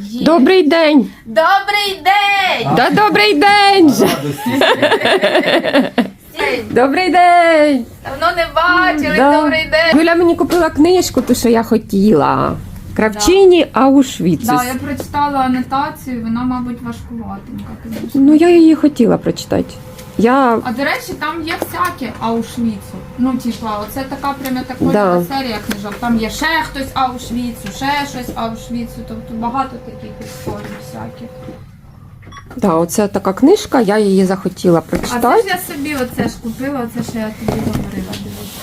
Є. Добрий день! Добрий день! Да, добрий день! же. Добрий день! Давно не бачили, Да. добрий день! Юля мені купила книжку, ту, що я хотіла. Кравчині Аушвіцус. Да, я прочитала анотацію, вона, мабуть, важкуватенька, звісно. Ну, я її хотіла прочитати. Я А до речі, там є всяке Аушвіцу. Ну, типа, оце така прямо така Да. серія книжок. Там є ще хтось Аушвіцу, ще щось Аушвіцу. Тобто багато таких історій всяких. да, оце така книжка, я її захотіла прочитати. А це ж я собі оце ж купила, оце ж я тобі говорила.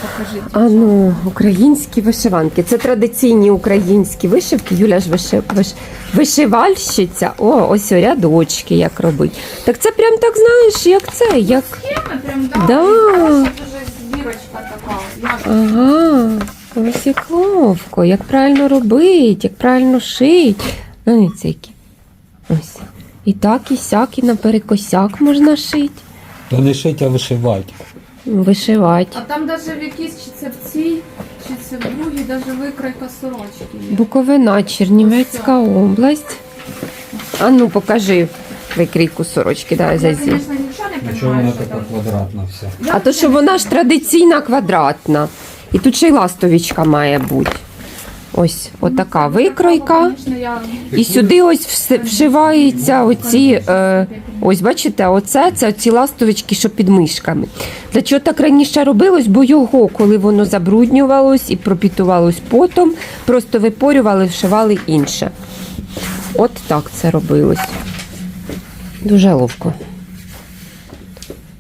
Покажи. А ну, українські вишиванки. Це традиційні українські вишивки. Юля ж виши... виш... вишивальщиця. О, ось рядочки як робить. Так це прям так знаєш, як це, як. Схеми прям, да. Да. дуже збірочка така. Ага, ось як ловко, як правильно робить, як правильно шить. Ну, це які. Ось. І так, і сяк, і наперекосяк можна шити. То не шить, а вишивати. Вишивати. А там навіть в якійсь, чи це в цій, чи це в другій, навіть викройка сорочки є. Буковина, Чернівецька область. А ну, покажи викрійку сорочки, дай Я, зазі. звісно, нічого не Чому вона розумію, що така там. квадратна вся? А то, що вона ж традиційна квадратна. І тут ще й ластовічка має бути. Ось, отака викройка. І сюди ось вшиваються оці, е, ось бачите, оце це ці ластовички, що під мишками. Для чого так раніше робилось? Бо його, коли воно забруднювалось і пропітувалось потом, просто випорювали, вшивали інше. От так це робилось. Дуже ловко.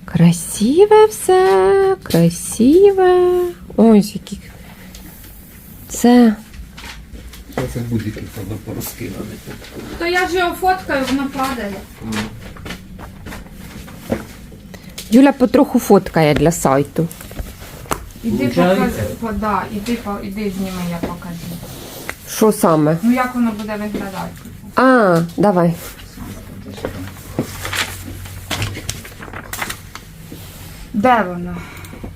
Красиве все, красиве. Ось які. Це. Це будь-які треба порозкидати. То я ж його фоткаю, воно падає. Юля потроху фоткає для сайту. Іди Получається? покажи. по- Да, іди, по- іди зніми, я покажу. Що саме? Ну як воно буде виглядати? А, давай. Де воно?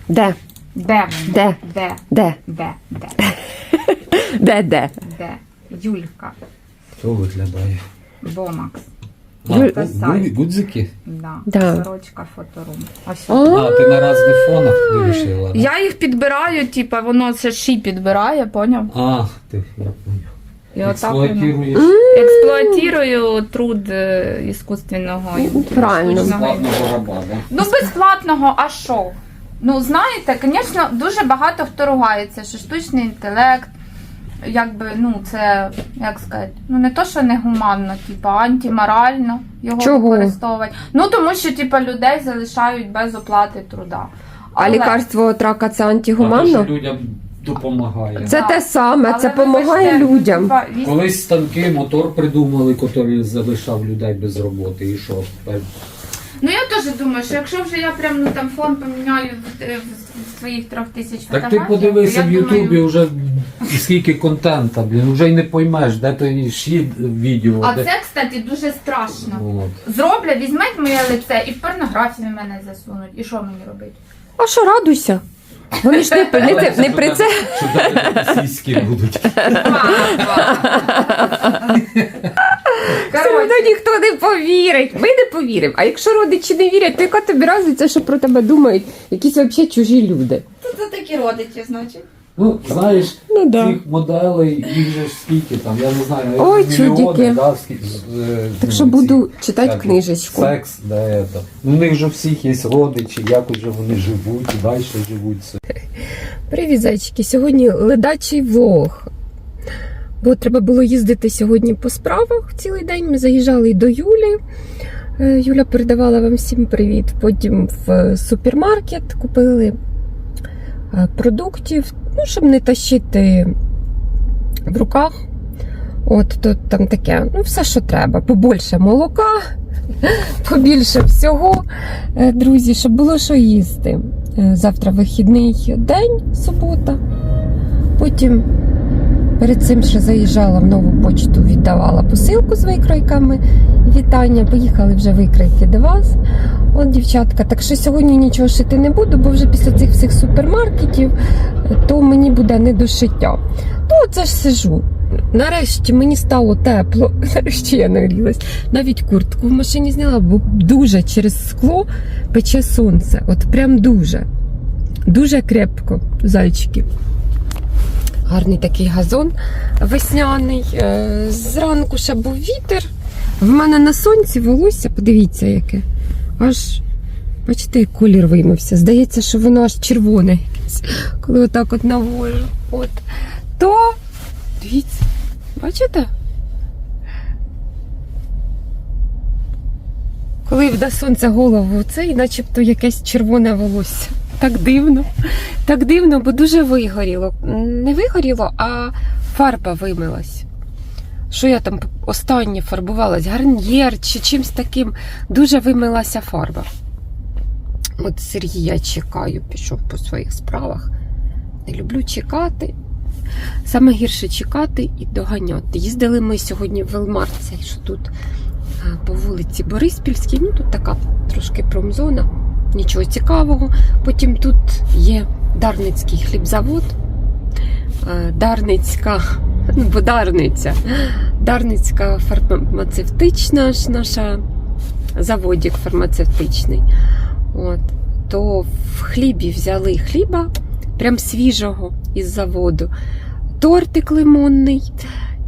Де? Де воно? Де? Де? Де? Де? Де? Де? Де? Де? Юлька. Хто виглядає? Бомакс. Гудзики? Да. Да. Сорочка фоторум. Ось. А, ти на різних фонах вирішила? Я їх підбираю, типа, воно це ші підбирає, поняв? А, ти, я понял. І отак воно. Експлуатуєш Експлуатую труд е, іскусственного і Ну, правильно. штучного. складного раба, да? Ну, безплатного, а що? Ну, знаєте, звісно, дуже багато хто ругається, що штучний інтелект, якби, ну, це, як сказати, ну не то, що негуманно, типу, антиморально його Чого? використовувати. Ну, тому що, типу, людей залишають без оплати труда. А Але- лікарство від рака це А антигуманно? що людям допомагає. Це те саме, Але це вибачте, допомагає ну, людям. типа, вісь- Колись станки, мотор придумали, який залишав людей без роботи. І що? Тепер Ну я теж думаю, що якщо вже я прям ну там фон поміняю в, в, в своїх трьох тисяч Так фотографій, ти подивися то в я Ютубі думаю- вже скільки контента, блін, вже й не поймеш, де той ші відео. А де... це, кстати, дуже страшно. От. Зроблять, візьмуть моє лице і в порнографію мене засунуть. І що мені робити? А що радуйся? Вони ж не, не, не, не при це. Що сіськи будуть. Коротше, Це ніхто не повірить. Ми не повіримо. А якщо родичі не вірять, то яка тобі разниця, що про тебе думають якісь взагалі чужі люди? це такі родичі, значить. Ну, знаєш, Ну да. цих моделей, їх же ж скільки там, я не знаю, Ой, мільйони, чудики. да, скільки, е, Так ну, що ці, буду читати як, книжечку. Секс, да, это. Ну, у них же всіх є родичі, як уже вони живуть, і далі живуть. Це. Привіт, зайчики. Сьогодні ледачий влог. Бо треба було їздити сьогодні по справах цілий день. Ми заїжджали до Юлі. Е, Юля передавала вам всім привіт. Потім в супермаркет купили е, продуктів, ну, щоб не тащити в руках. От тут там таке, ну, все, що треба. Побольше молока, побільше всього, Е, друзі, щоб було що їсти. Завтра вихідний день, субота. Потім перед цим ще заїжджала в нову почту, віддавала посилку з викройками. Вітання, поїхали вже викройки до вас. От, дівчатка, так що сьогодні нічого шити не буду, бо вже після цих всіх супермаркетів е, то мені буде не до шиття. То це ж сижу. Нарешті мені стало тепло. Нарешті я нагрілась. Навіть куртку в машині зняла, бо дуже через скло пече сонце. От прям дуже. Дуже крепко, зайчики. Гарний такий газон весняний. Е, Зранку ще був вітер. В мене на сонці волосся, подивіться, яке. Аж, бачите, як колір виймався. Здається, що воно аж червоне якесь, коли отак от навожу. От. То, дивіться, бачите? Коли вда сонце голову, це і начебто якесь червоне волосся. Так дивно. Так дивно, бо дуже вигоріло. Не вигоріло, а фарба вимилась. Що я там останнє фарбувалась? Гарнір чи чимсь таким. Дуже вимилася фарба. От Сергія чекаю, пішов по своїх справах. Не люблю чекати. Саме гірше чекати і доганяти. Їздили ми сьогодні в Велмарт, цей, що тут по вулиці Бориспільській. Ну тут така трошки промзона, нічого цікавого. Потім тут є Дарницький хлібзавод, е, Дарницька, ну, бо Дарниця, Дарницька фармацевтична ж наша заводик фармацевтичний. От. То в хлібі взяли хліба, прям свіжого із заводу, тортик лимонний.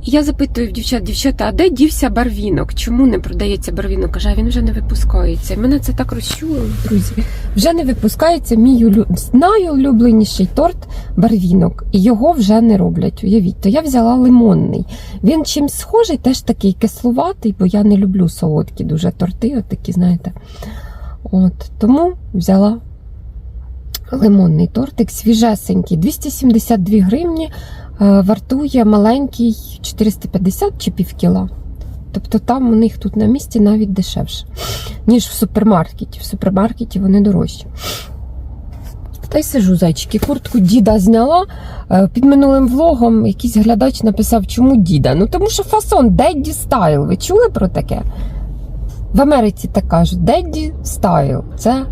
Я запитую в дівчат, дівчата, а де дівся барвінок? Чому не продається барвінок? Каже, він вже не випускається. Мене це так розчулило, друзі. Вже не випускається мій улю... найулюбленіший торт барвінок, і його вже не роблять. Уявіть, то я взяла лимонний. Він чимсь схожий, теж такий кислуватий, бо я не люблю солодкі дуже торти, от такі, знаєте. От, тому взяла лимонний тортик, свіжесенький, 272 гривні, вартує маленький 450 чи півкіла. Тобто там у них тут на місці навіть дешевше, ніж в супермаркеті. В супермаркеті вони дорожчі. Та й сижу, зайчики, куртку діда зняла. Е, Під минулим влогом якийсь глядач написав, чому діда. Ну тому що фасон Daddy Style. Ви чули про таке? В Америці так кажуть, Daddy Style. Це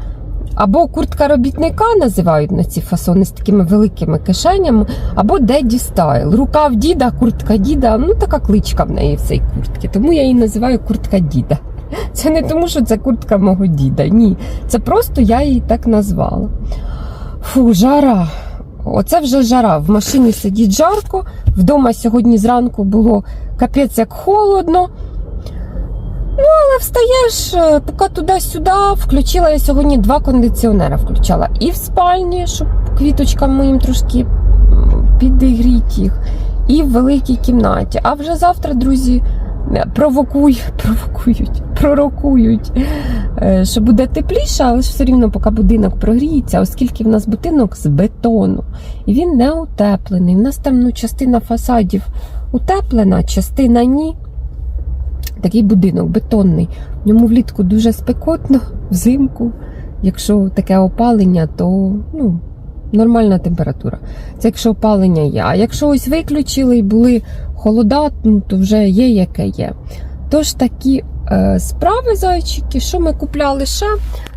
або куртка робітника називають на ці фасони з такими великими кишенями, або Daddy Style. Рукав діда, куртка діда. Ну така кличка в неї в цій куртці. Тому я її називаю куртка діда. Це не тому, що це куртка мого діда. Ні. Це просто я її так назвала. Фу, жара. Оце вже жара. В машині сидіть жарко. Вдома сьогодні зранку було капець як холодно. Ну, але встаєш, е, поки туди-сюди. Включила я сьогодні два кондиціонера. Включала і в спальні, щоб квіточкам моїм трошки підігріти їх, і в великій кімнаті. А вже завтра, друзі, е, провокуй, провокують, пророкують, е, що буде тепліше, але ж все рівно, поки будинок прогріється, оскільки в нас будинок з бетону, і він не утеплений. У нас там ну, частина фасадів утеплена, частина ні. Такий будинок бетонний. В ньому влітку дуже спекотно, взимку. Якщо таке опалення, то ну, нормальна температура. Це якщо опалення є. А якщо ось виключили і були холода, ну, то вже є яке є. Тож такі е, справи, зайчики, що ми купляли ще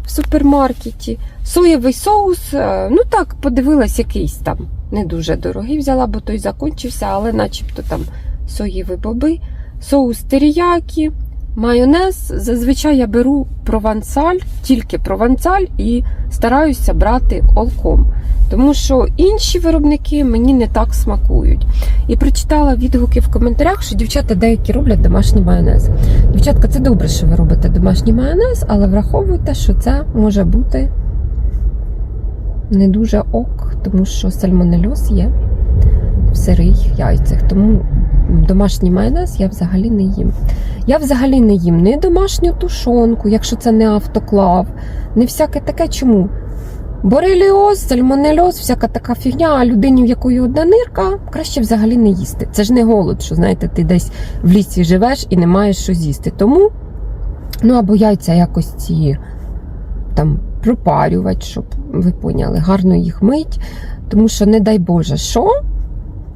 в супермаркеті. Соєвий соус, е, ну так, подивилась, якийсь там не дуже дорогий взяла, бо той закінчився, але начебто там соєві боби, соус теріякі, майонез. Зазвичай я беру провансаль, тільки провансаль і стараюся брати олком. Тому що інші виробники мені не так смакують. І прочитала відгуки в коментарях, що дівчата деякі роблять домашній майонез. Дівчатка, це добре, що ви робите домашній майонез, але враховуйте, що це може бути не дуже ок, тому що сальмонельоз є в сирих яйцях. Тому домашній майонез я взагалі не їм. Я взагалі не їм ні домашню тушонку, якщо це не автоклав, не всяке таке. Чому? Бореліоз, сальмонельоз, всяка така фігня, а людині, в якої одна нирка, краще взагалі не їсти. Це ж не голод, що знаєте, ти десь в лісі живеш і не маєш що з'їсти. Тому, ну або яйця якось ці там пропарювати, щоб ви поняли, гарно їх мить. Тому що, не дай Боже, що,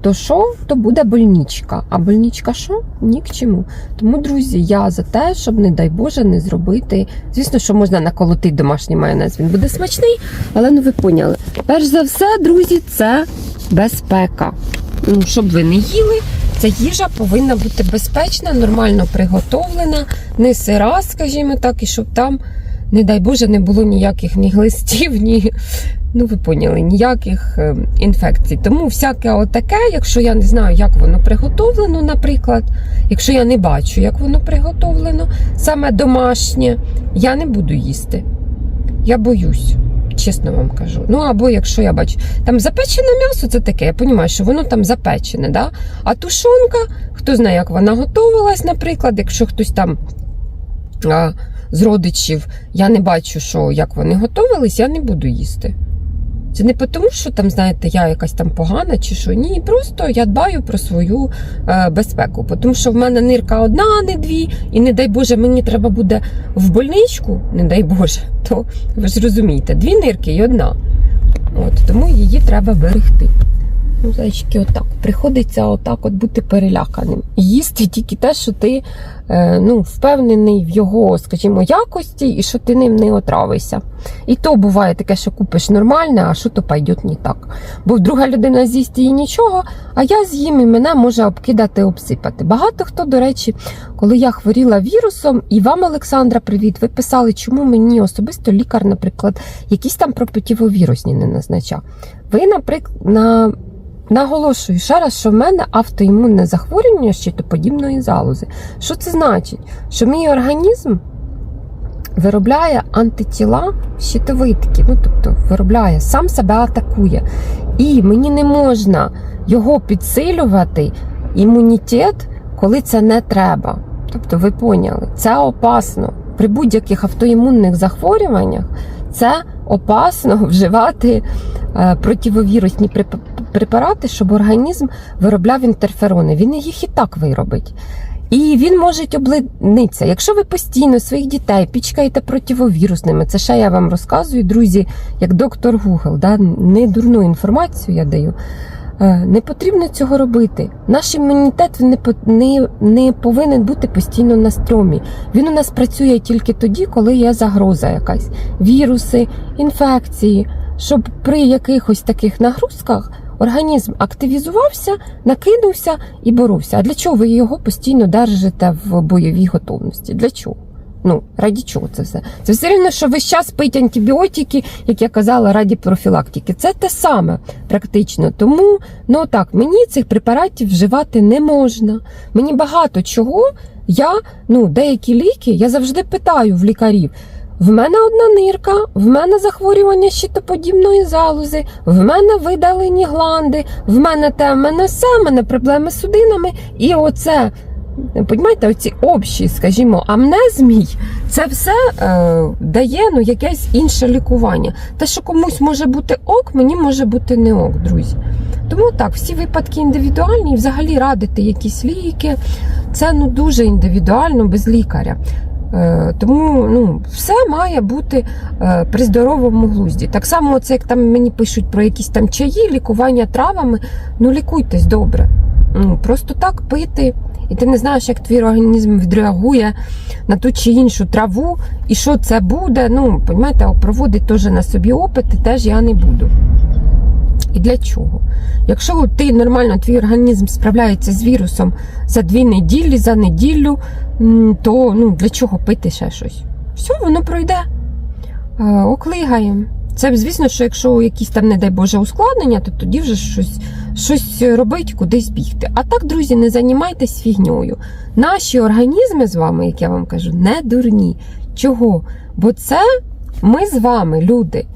то що, то буде больничка. А больничка що? Ні к чому. Тому, друзі, я за те, щоб, не дай Боже, не зробити. Звісно, що можна наколотити домашній майонез, він буде смачний, але ну ви поняли. Перш за все, друзі, це безпека. Ну, щоб ви не їли ця їжа повинна бути безпечна, нормально приготовлена, не сира, скажімо так, і щоб там, не дай Боже, не було ніяких ні глистів, ні, ну ви поняли, ніяких е, інфекцій. Тому всяке отаке, якщо я не знаю, як воно приготовлено, наприклад, якщо я не бачу, як воно приготовлено, саме домашнє, я не буду їсти. Я боюсь. Чесно вам кажу. Ну або якщо я бачу, там запечене м'ясо, це таке, я розумію, що воно там запечене, да? а тушонка, хто знає, як вона готувалась, наприклад, якщо хтось там а, з родичів, я не бачу, що як вони готувались, я не буду їсти. Це не тому, що там, знаєте, я якась там погана чи що. Ні, просто я дбаю про свою е, безпеку. Тому що в мене нирка одна, а не дві, і не дай Боже, мені треба буде в больничку, не дай Боже, то ви ж розумієте, дві нирки і одна. От, тому її треба берегти. Ну, зайчики, отак. Приходиться отак от бути переляканим. Їсти тільки те, що ти е, ну, впевнений в його, скажімо, якості, і що ти ним не отравишся. І то буває таке, що купиш нормальне, а що то пойде не так. Бо друга людина з'їсть її нічого, а я з'їм і мене може обкидати, обсипати. Багато хто, до речі, коли я хворіла вірусом, і вам, Олександра, привіт, ви писали, чому мені особисто лікар, наприклад, якісь там противовірусні не назначав. Ви, наприклад, на Наголошую ще раз, що в мене автоімунне захворювання щитоподібної залози. Що це значить? Що мій організм виробляє антитіла щитовидки, ну тобто виробляє, сам себе атакує. І мені не можна його підсилювати, імунітет, коли це не треба. Тобто, ви поняли, це опасно. При будь-яких автоімунних захворюваннях це опасно вживати е, противовірусні препарати, щоб організм виробляв інтерферони. Він їх і так виробить. І він може облинитися. Якщо ви постійно своїх дітей пічкаєте противовірусними, це ще я вам розказую, друзі, як доктор Google, да? не дурну інформацію я даю. Е, Не потрібно цього робити. Наш імунітет не, не, не повинен бути постійно на стрьомі. Він у нас працює тільки тоді, коли є загроза якась. Віруси, інфекції, щоб при якихось таких нагрузках організм активізувався, накинувся і боровся. А для чого ви його постійно держите в бойовій готовності? Для чого? Ну, раді чого це все? Це все рівно, що весь час пить антибіотики, як я казала, раді профілактики. Це те саме практично. Тому, ну так, мені цих препаратів вживати не можна. Мені багато чого. Я, ну, деякі ліки, я завжди питаю в лікарів. В мене одна нирка, в мене захворювання щитоподібної залози, в мене видалені гланди, в мене те, в мене все, в мене проблеми з судинами. І оце, понімаєте, оці общі, скажімо, амнезмій, це все е, дає ну, якесь інше лікування. Те, що комусь може бути ок, мені може бути не ок, друзі. Тому так, всі випадки індивідуальні, і взагалі радити якісь ліки. Це ну дуже індивідуально без лікаря. Е, Тому ну, все має бути е, при здоровому глузді. Так само, це як там мені пишуть про якісь там чаї, лікування травами. Ну лікуйтесь добре. Ну, просто так пити, і ти не знаєш, як твій організм відреагує на ту чи іншу траву, і що це буде. Ну, розумієте, проводити теж на собі опити теж я не буду. І для чого? Якщо ти нормально, твій організм справляється з вірусом за дві неділі, за неділю, то ну, для чого пити ще щось? Все, воно пройде. Е, Оклигаємо. Це, звісно, що якщо якісь там, не дай Боже, ускладнення, то тоді вже щось, щось робить, кудись бігти. А так, друзі, не займайтесь фігньою. Наші організми з вами, як я вам кажу, не дурні. Чого? Бо це ми з вами, люди,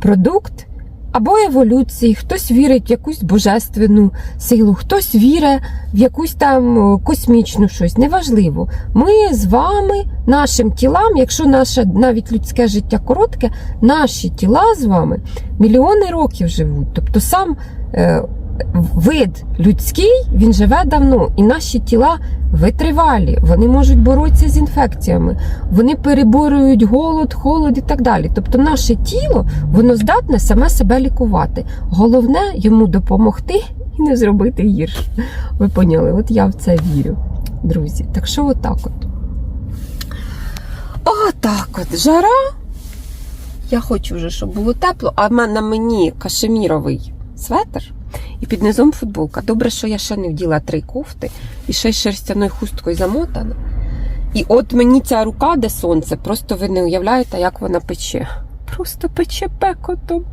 продукт або еволюції, хтось вірить в якусь божественну силу, хтось вірить в якусь там космічну щось. Неважливо. Ми з вами, нашим тілам, якщо наше навіть людське життя коротке, наші тіла з вами мільйони років живуть. Тобто сам е, вид людський він живе давно, і наші тіла витривалі, вони можуть боротися з інфекціями, вони переборюють голод, холод і так далі. Тобто наше тіло воно здатне саме себе лікувати. Головне йому допомогти і не зробити гірше. Ви поняли? От я в це вірю, друзі. Так що отак от. Отак от жара. Я хочу вже, щоб було тепло, а на мені кашеміровий светр. І під низом футболка. Добре, що я ще не вділа три кофти і ще й шерстяною хусткою замотана. І от мені ця рука, де сонце, просто ви не уявляєте, як вона пече. Просто пече пекотом.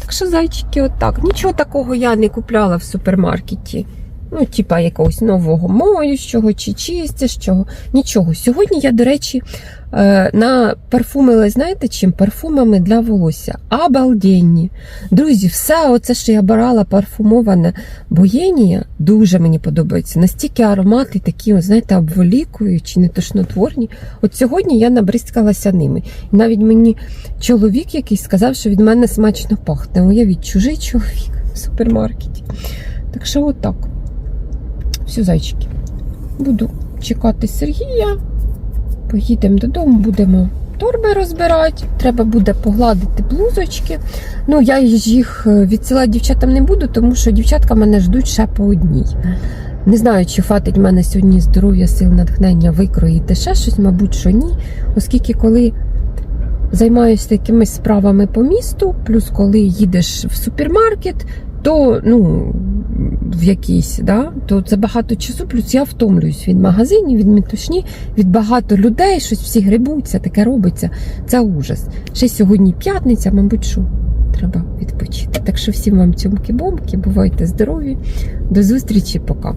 Так що, зайчики, отак. Нічого такого я не купляла в супермаркеті. Ну, типа якогось нового моющого чи чистящого. Нічого. Сьогодні я, до речі, е, на парфумили, знаєте чим? Парфумами для волосся. Обалденні. Друзі, все оце, що я брала парфумоване боєнія, дуже мені подобається. Настільки аромати такі, знаєте, обволікуючі, не тошнотворні. От сьогодні я набризкалася ними. І навіть мені чоловік якийсь сказав, що від мене смачно пахне. Уявіть, чужий чоловік в супермаркеті. Так що отак. Все, зайчики. Буду чекати Сергія. Поїдемо додому, будемо торби розбирати. Треба буде погладити блузочки. Ну, я їх е, відсилати дівчатам не буду, тому що дівчатка мене ждуть ще по одній. Не знаю, чи хватить мене сьогодні здоров'я, сил, натхнення викроїти ще щось, мабуть, що ні. Оскільки коли займаюся якимись справами по місту, плюс коли їдеш в супермаркет, то ну, в якійсь, да, то це багато часу, плюс я втомлююсь від магазинів, від метушні, від багато людей, щось всі грибуться, таке робиться. Це ужас. Ще сьогодні п'ятниця, мабуть, що треба відпочити. Так що всім вам цьомки-бомки, бувайте здорові. До зустрічі, пока.